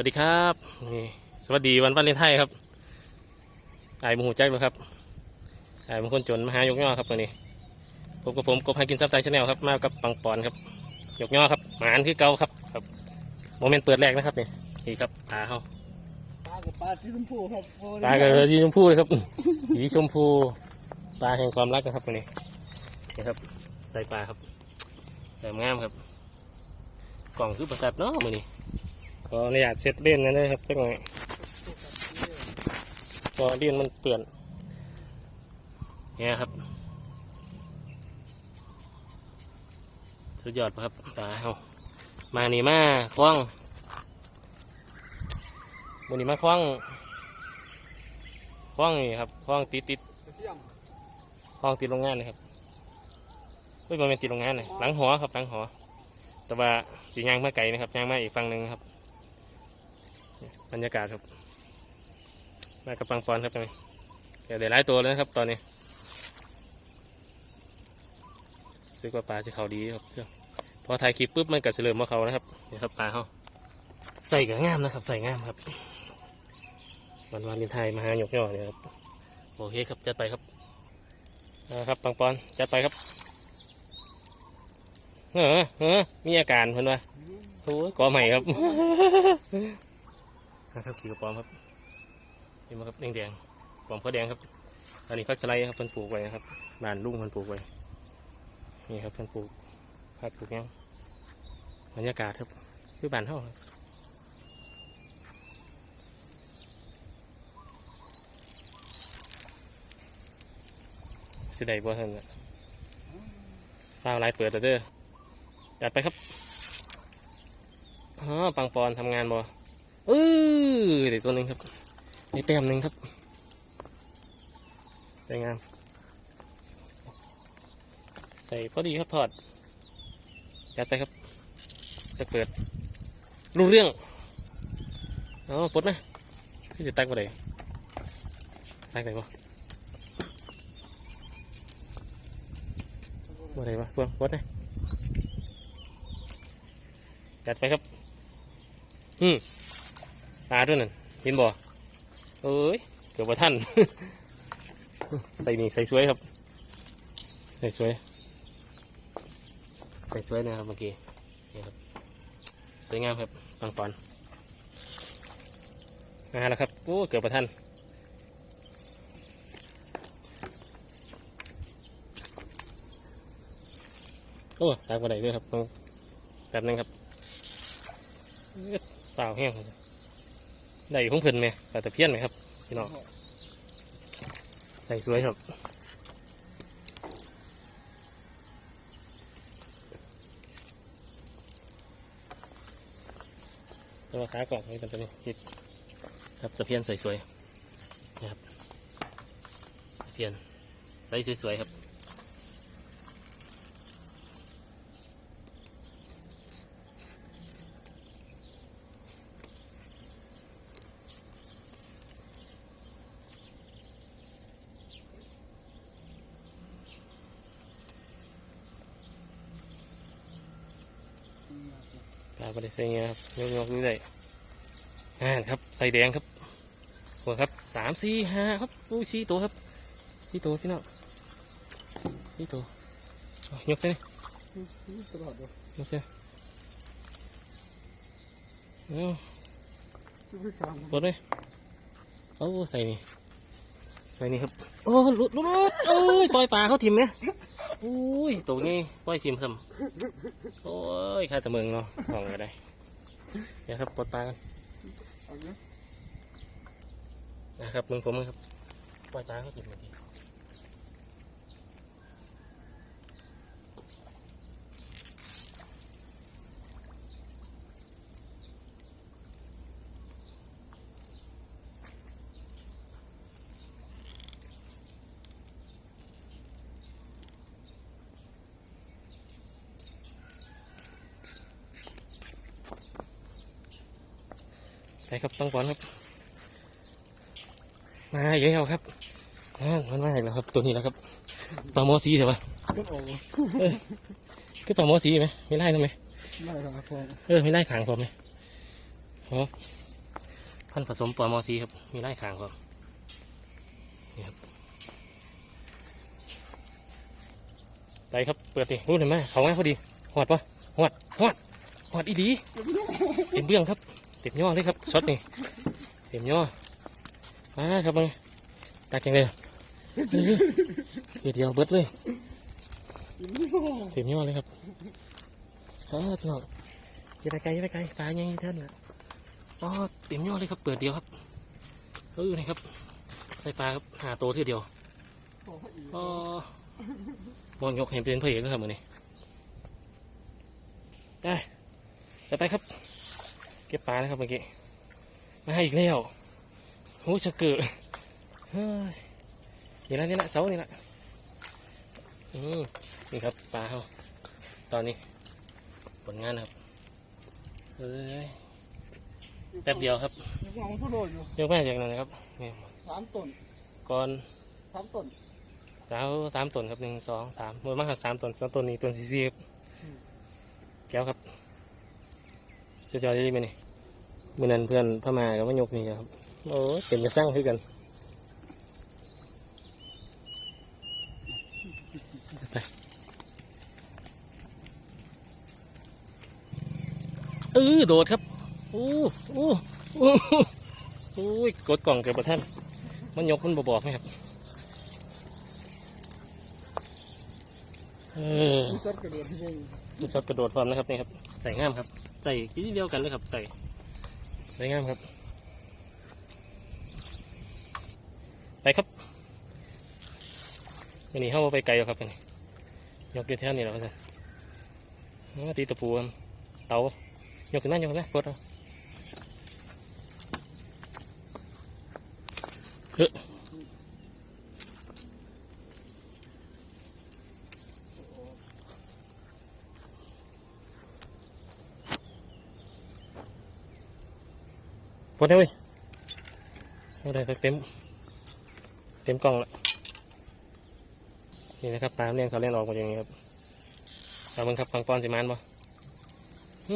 วัสดีครับนี่สวัสดีวันวันเลนไทยครับไอ้บุหูแจ็คเลยครับไอ้บุคนจนมาหายกย่อครับตัวนี้ผมกับผมกบให้กินซับไตชาแนลครับมากับปังปอนครับยกย่อครับหมานคือเก่าครับครับโมเมนต์เปิดแรกนะครับนี่นี่ครับปลาเขาปลากับปลาสีชมพูครับโอ้ยปลากับสีชมพูเลยครับสีชมพูปลาแห่งความรักนะครับตัวนี้นี่ครับใส่ปลาครับใส่งามครับ กล่องคือประสับเนาะมือนี้ ขออนุญาตเซตเล่นนั่นเลยครับสักหน่อยพอเลียนมันเปื่อนเนี่ยครับ สุดยอดปะครับตาเอามานี่มาคว้างมันนี่มาคว้างคว้างนี่ครับคว้างติดติดคว้างติดโรงงานนะครับเฮ้ยมันเป็นติดโรงงานเลยหลังหอครับหลังหอแต่ว่าสียางมาไกลนะครับยางมาอีกฝั่งหนึ่งครับ บรรยากาศครับ มากับปังปอนครับตอนนี้เดี๋ยวได้หลายตัวแล้วนะครับ ตอนนี้ซื้อว่าปลาสิเขาดีครับเชื่อพอถ่ายคลิปปุ๊บมันก็เสริมมาเขานะครับนี่ครับปลาเขาใส่ก็งามนะครับ ใส่งามครับ วันวันลินไทยมาหาหยกย่อเนี่ยครับโอเคครับจัดไปครับนะครับปังปอนจัดไปครับเออเออมีอาการเพิ่นว่าโอ้ก่อใหม่ครับ ครับขี่กระป๋อมครับนี่มาครับแดงแดงๆปอมเข้าวแดงครับอันนี้พักสไลด์ครับเพิ่นปลูกไว้นะครับบ้านลุงเพิ่นปลูกไว้นี่ครับเพิ่นปลูกผักปลูกยังบรรยากาศครับคือบ้านเฮาครับสิได้บ่ท่านฟ้าลน์เปิดแล้วเด้อจัดไปครับอ๋อปังปอนทำงานบ่ เออเด็ตัวหนึงครับนี่เต็มหนึ่งครับสวยงาม ใส่พอดีครับทอดจัดไปครับสเปิดรู้เรื่องอ๋อปลดนะที่จะตักมาไหนตักไหนบ่มาไหนบ่เพื่อนปลดนะจัดไปครับอืม ตาด้วยนั่นเห็นบ่เอ้ยเกือบว่าท่าน ใส่นี่ใส่สวยครับ ใส่สวย ใส่สวยนะครับเมื่อกี้นี่ครับสวยงามครับปังปอนมาแล้วครับโอ้เกือบว่าท่านโอ้ตากระไดด้วยครับต้องแป๊บนึงครับเอ๊ะสาวแห้งครับ ได้ของเพิ่นไหมปลาตะเพียนไหมครับพี่น้องใส่สวยครับตัวขากล่องนี่เป็นตัวนี้ฮิตครับตะเพียนใส่สวยนะครับตะเพียนใส่สวยๆครับ ปลาบริเซงครับยกยกดูได้อ่ครับใส่แดงครับหัวครับสามสี่ห้าครับอุ้ยสี่ตัวครับสี่ตัวพี่น้องสี่ตัวยกเส้นยยกเส้นเอาปลดเลยโอ้ใส่นี่ใส่นี่ครับโอ้หลุดหลุดหลุดเอ้ยปล่อยปลาเขาถิ่มเนี่ย อุ้ยตัวนี้ปล่อยถิ่มซ้ำโอ้ยข้าแต่เมืองเนาะของก็ได้เดี๋ยวครับปลดปลากันเอาเยอะนะครับเมืองผมครับปล่อยปลาเขาถิ่มเมื่อกี้ ไปครับต้องก่อนครับมาอีกแล้วครับอ่ามันมาอีกแล้วครับ ตัวนี้แล้วครับปลาโมอสีใช่ปะก็โอ้คือปลาโมอสีไหมไม่ไล่ทำไมไม่หรอกพอเออไม่ไล่ขางผมไหมอ๋อพันธุ์ผสมปอมอซีครับมีไล่ขางครับนี่ครับไปครับเปิดดิรู้เห็นไหมเขาง่ายพอดีหอดปะหอดหอดหอดอีดีเต็มเบื้องครับ เต็มย่อเลยครับช็อตนี่เต็มย่อมาครับมึงตาเก่งเลยเดียวเดียวเบิดเลยเต็มย่อเลยครับเออพี่น้องอย่าไปไกลย่าไปไกลปลายังไงท่านนะอ๋อเต็มย่อเลยครับเปิดเดียวครับเออนี่ครับ ใส่ปลาครับหาตัวทีเดียวอ๋อมองยกเห็นเป็นพระเอกแล้วครับมือนี้ได้จะไปครับ เก็บปลานะครับเมื่อกี้มาให้อีกแล้วโอ้จะเกิดเฮ้ยนี่ละนี่ละเสานี่ละอืมนี่ครับปลาเขาตอนนี้ผลงานนะครับเอ้ยแป๊บเดียวครับยังวางผู้โดดอยู่ยกแม่จากนั้นนะครับนี่สามต้นก่อนสามต้นสาวสามต้นครับหนึ่งสองสามมือมากครับสามต้นสองต้นนี้ต้นสี่สิบแก้วครับเจะจอยได้ไหมนี่มื่อนั้นเพื่อนพม่าก็มายกนี่ครับโอ้ยเป็นจะสร้างขึ้นกันไปเออโดดครับโอ้โอ้โอ้โอ้ยกดกล่องเกิดประท่านมันยกมันบบอกไหมครับเออมีสัตว์กระโดดที่วงมีซอสกระโดดพร้อมนะครับนี่ครับใส่ง่ามครับ ใส่ทีเดียวกันเลยครับใส่ใส่ง่ามครับ ไปครับอันนี้เข้ามาไปไกลแล้วครับอันนี้ยกเดียวแท่นี้แล้วครับตีตะปูเตายกขึ้นมายกขึ้นมาปลดเอาเฮ้ ปลดได้เว้ยเอาได้เต็ม เต็มกล่องละนี่นะครับปลาเลี้ยงเขาเลี้ยงออกมาอย่างนี้ครับเอาเบิ่งครับปังปอนสิมานบ่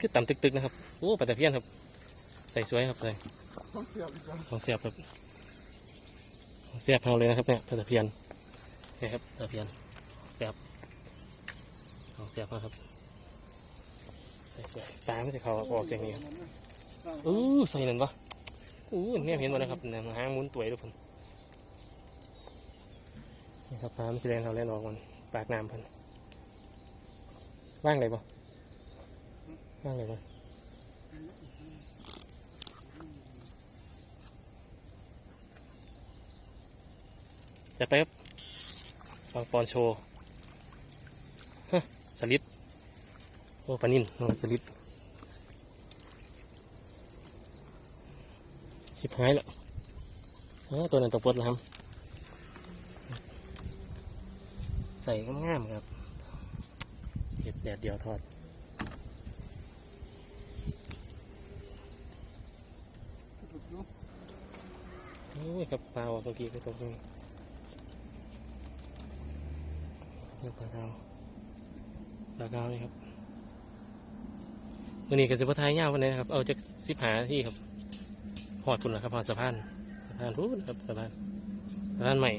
คือต่ำตึกๆนะครับโอ้ปลาตะเพียนครับ ใส่สวยครับเลยต้องเสียบแล้วของเสียบครับของเสียบเอาเลยนะครับเนี่ยปลาตะเพียนนี่ครับตะเพียนเสียบของเสียบนะครับใส่สวยปลาไม่ใช่เขาออกอย่างนี้ครับอู้ใส่นั่นปะ อู้เนี่ยเห็นหมดนะครับเนี่ยหางมุนตัวทุกคนนี่ครับปลาไม่ใช่แรงเขาเล่นออกมันปากน้ำพันว่างเลยปะว่างเลยปะจะไปครับบางปอนโชว์ฮะสลิดโอ้ปานินโอ้สลิด ชิบหายแล้วตัวนั้นตัวปลดแล้วครับ ใส่ง่ามๆครับเห็ดแดดเดียวทอดโอ้ยครับปลาออเมื่อกี้ก็ตกนี่นี่ปลาดาวปลาดาวนี่ครับวันนี้ก็สิบทายยาววันนี้ครับ เอาจากสิบหาที่ครับ หอดคุณนะครับหอดสะพานสะพานพูดครับสะพานสะพานใหม่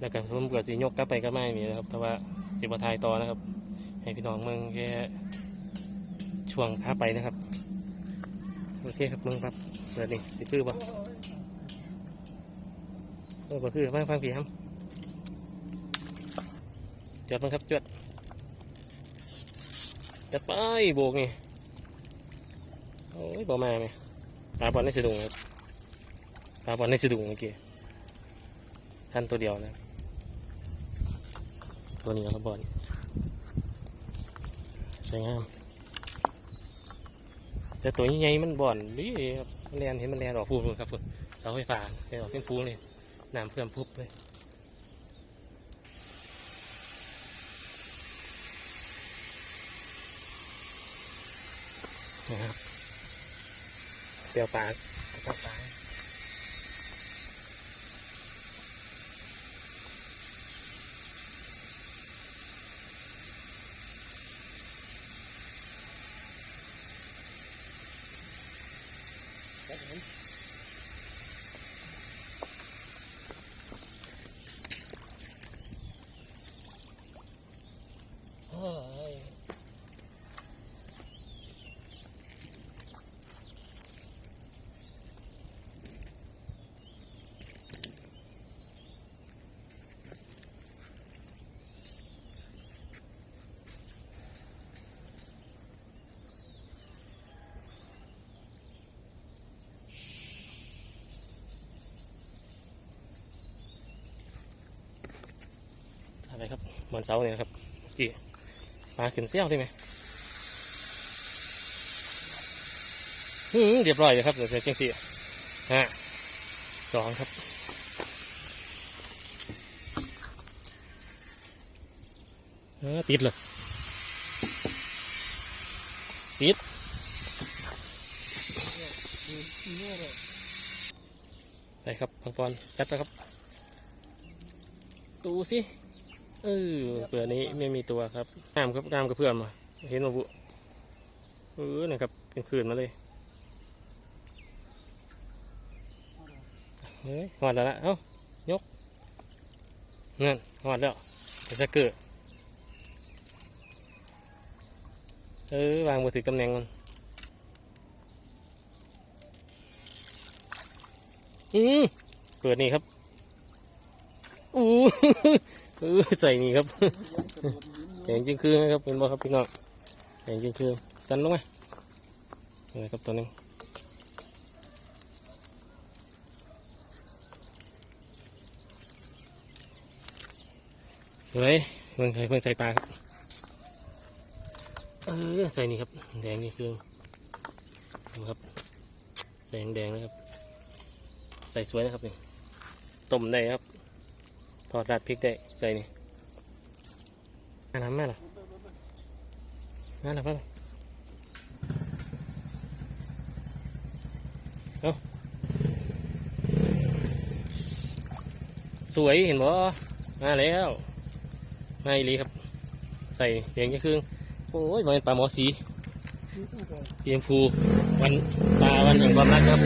แล้วก็ผมเกิดสียกกลับไปก็ไม่มีนะครับ แต่ว่าสิบทายต่อนะครับ ให้พี่น้องเมืองแค่ช่วงพาไปนะครับ โอเคครับเมืองครับเปิดนี่สิพื้นปะเออก็คือฟังฟังผีครับจวดมันครับจวดจวดไปโบกนี่โอ้ยบอมาไหม ปลาบอลในสะดุงครับปลาบอลในสะดุงเมื่อกี้ท่านตัวเดียวนะ ตัวนี้ครับบอลสวยงามแต่ตัวใหญ่มันบอลดิครับมันแลนเห็นมันแลนออกฟูงครับเสาไฟฟ้าแลนออกเป็นฟูเลยน้ำเพื่อมพุบเลยนะครับ เปรี้ยวปลาสับปลา อะไรครับมันเสาเนี่ยนะครับกี่ปลาขึ้นเซี่ยวได้ไหมอืมเรียบร้อยเลยครับเดี๋ยวเจ้งสี่ฮะสองครับติดเลยติดไปครับพังปอนจัดไปครับ ดูสิ เออเปลือกนี้ไม่มีตัวครับงามครับงามกับเพื่อนมาเห็นมาบุเออนะครับเป็นคืนมาเลยเฮ้ยหอดแล้วนะเอ้ายกเงินหอดแล้วจะสะเกิดเออวางบนถึงตำแหน่งมันอืมเปิดนี่ครับอู้ เออใส่นี่ครับแข็งจริงคือนะครับเป็นบ่ครับพี่น้องแข็งจริงคือสั้นลงไหมนี่ครับตัวนึงสวยเพิ่งใส่เพิ่งใส่ตาครับเออใส่นี่ครับแดงนี่คือดูครับใส่แดงนะครับ ใส่สวยนะครับนี่ต้มได้ครับ ทอดราดพริกได้ใส่นี่อันนั้นแม่ล่ะนั่นหละเพื่อนเอาสวยเห็นบ่มาแล้วมาอีหลีครับ ใส่เลียงแค่ครึ่งโอ้ยมันเป็นปลาหมอสีเตรียมฟูวันปลาวันแห่งความรักครับ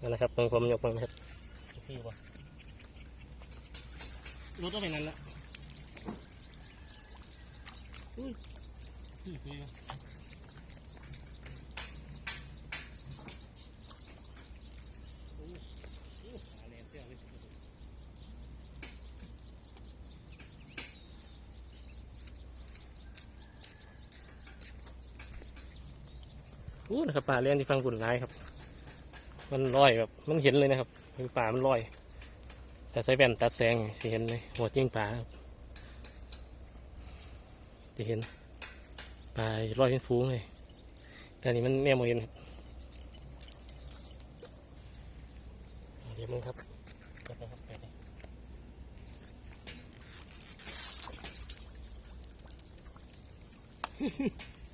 นั่นแหละครับตร งผมยกมาไหมครับพี่บ่รถก็ไปนั้นละอุ้ยซื้อซื้อโอ้โอ้หาแรงเสี้ยวเลยอู้นะครับป่าเลี้ยงที่ฟังบุญร้ายครับ มันลอยแบบมันเห็นเลยนะครับเป็นป่ามันลอย แต่ใส่แว่นตัดแสงสิเห็นเลยหัวจิ้งป่าครับจะเห็นปลาลอยเป็นฟูงเลยแต่นนี้มันแม่โมเห็นครับอ่าเดี๋ยวมึงครับจับไปครับไปเลย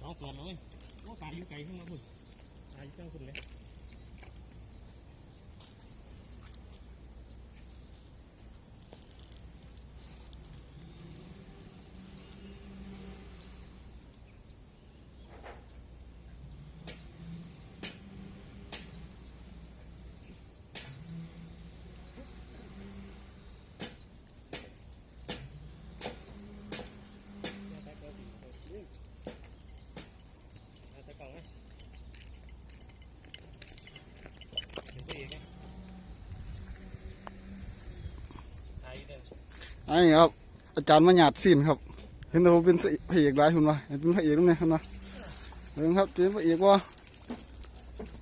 น้องเปิดเลยโอ้ปลาอยู่ไกลขึ้นมาคุณปลาอยู่ข้างคุณเลย เอาใส่กล่องไหมเห็นตัวเองไหมถ่ายอยู่เด้อ ไอ้ครับ อาจารย์มาหยาดสินครับ เห็นแต่ผมเป็นพระเอกหลายคุณวะเห็นเป็นพระเอกตรงไหนคุณวะเห็นครับเจอพระเอกวะ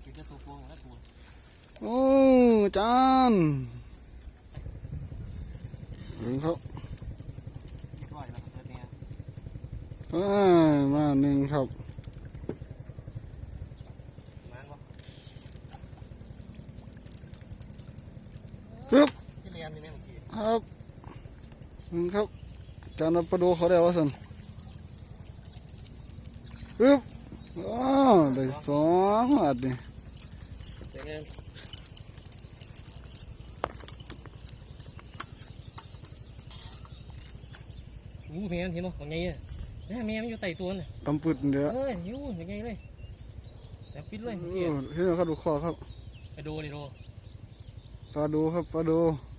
กินจะตัวโกงแล้วตัวโอ้อาจารย์เห็นครับเรียบร้อยแล้วครับตัวเนี้ยอ่ามาหนึ่งครับมันวะปึ๊บที่เรียนนี่แม่เมื่อกี้ครับหนึ่ง ครับอาจารย์เอาประดูเขาได้วะสันปึ๊บอ้าวได้สองอันนี่เดี๋ยวเงินอู้แม่มันเห็นบ่ว่าไงเนี่ยแม่แม่มันอยู่ใต้ตัวน่ะดำปุดเดี๋ยวเอ้ยอยู่ยังไงเลยแต่ปิดเลยเอเมื่อกี้อเห็นไหมครับดูคอครับไปดูดิดูปลาดูครับปลาดู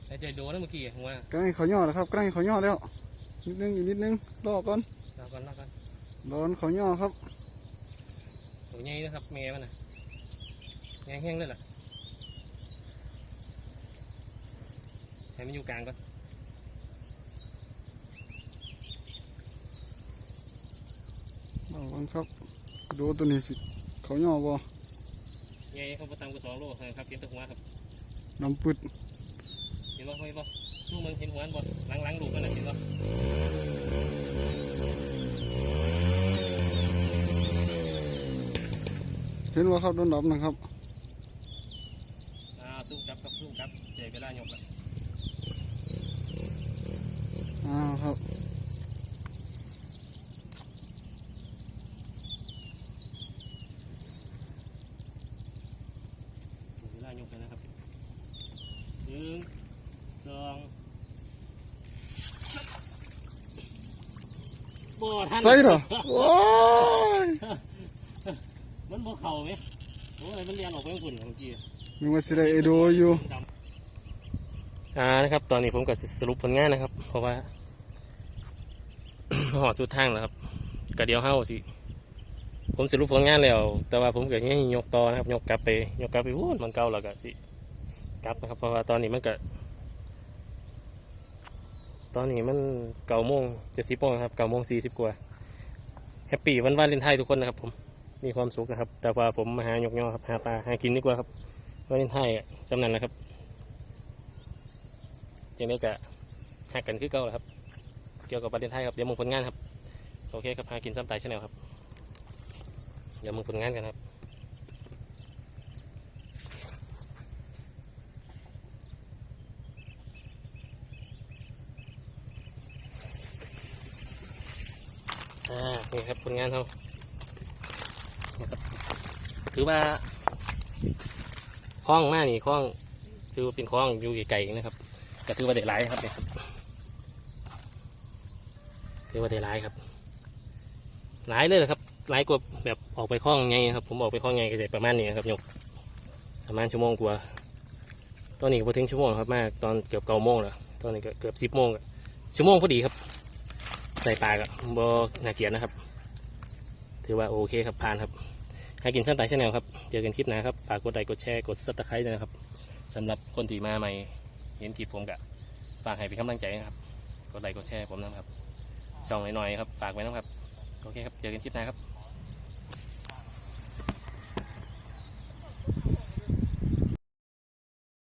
ไอ้ใจดูนะเมื่อกี้หัวใกล้เขาย่อแล้วครับใกล้เขาย่อแล้ว นิดนึงอีกนิดนึงรอก่อนรอก่อนรอก่อนรอนเขาย่อครับตัวใหญ่นะครับแม่มันน่ะแม่แห้งเลยล่ะให้มันอยู่กลางก่อนรอก่อนครับ ดูตัวนี้สิ เขาย่อบ่แไงเขาประตามกูสองโลครับเห็นแตัวหัวครับน้ำปึดเห็นบ่เห็นบ่สู้มึงเห็นหัวมันบ่หลังหลังลูกมันน่ะเห็นบ่เห็นว่าครับโดนดับนะครับอ่าสู้กลับครับสู้กลับเจอเวลาหยกแล้วอ้าวครับ เจอเวลาหยกแล้วนะครับหนึ่งสองบ่ทัน ใส่เหรอโอ้ยมันบ่เข่าไหมโอ้ยมันเรียนออกไปข้างฝุ่นเมื่อกี้มีมาสิได้เอโดอยู่อ่านะครับ ตอนนี้ผมก็สิสรุปผลงานนะครับ เพราะว่าหอดสุดทางแล้วครับก็เดียวเฮาสิ ผมสรุปผลงานแล้ว แต่ว่าผมก็ยังยกต่อนะครับ ยกกลับไป ยกกลับไปวู้นมันเก่าแล้วก็สิกลับนะครับ เพราะว่าตอนนี้มันก็ตอนนี้มันเก้าโมงจะสิบโมงครับเก้าโมงสี่สิบกว่า แฮปปี้วันวาเลนไทน์ทุกคนนะครับผมมีความสุขนะครับ แต่ว่าผมมาหายกยอครับหาปลาหากินดีกว่าครับวาเลนไทน์อะสำนันแหละครับยังไงก็หักกันคือเก่าแหละครับ เกี่ยวกับประเลนไทยครับเดี๋ยวมึงผลงานครับ โอเคครับหากินซ้ำตายชาแนลครับเดี๋ยวมึงผลงานกันครับ อ่านี่ครับผลงานเขานะครับถือว่าคล้องมากนี่คล้อง ถือว่าเป็นคล้องอยู่ไกลๆนะครับก็ถือว่าได้หลายครับเนี่ยครับถือว่าได้หลายครับ หลายเลยนะครับหลายกว่าแบบออกไปคล้องไงครับ ผมออกไปคล้องไงก็จะประมาณนี้ครับยกประมาณชั่วโมงกว่าตอนนี้ก็พอถึงชั่วโมงครับมากตอนเกือบเก้าโมงแล้วตอนนี้ก็เกือบสิบโมงอะชั่วโมงพอดีครับ ใส่ปลากอะบนาเกียรนะครับ ถือว่าโอเคครับผ่านครับให้กินสั้นไตชาแนลครับ เจอกันคลิปหน้าครับ ฝากกดไลค์กดแชร์กดซับสไครต์ด้วยนะครับสำหรับคนที่มาใหม่เห็นคลิปผมกะฝากให้เป็นกำลังใจนะครับ กดไลค์กดแชร์ผมนะครับช่องหน่อยๆครับ ฝากไว้นะครับ โอเคครับ เจอกันคลิปหน้าครับ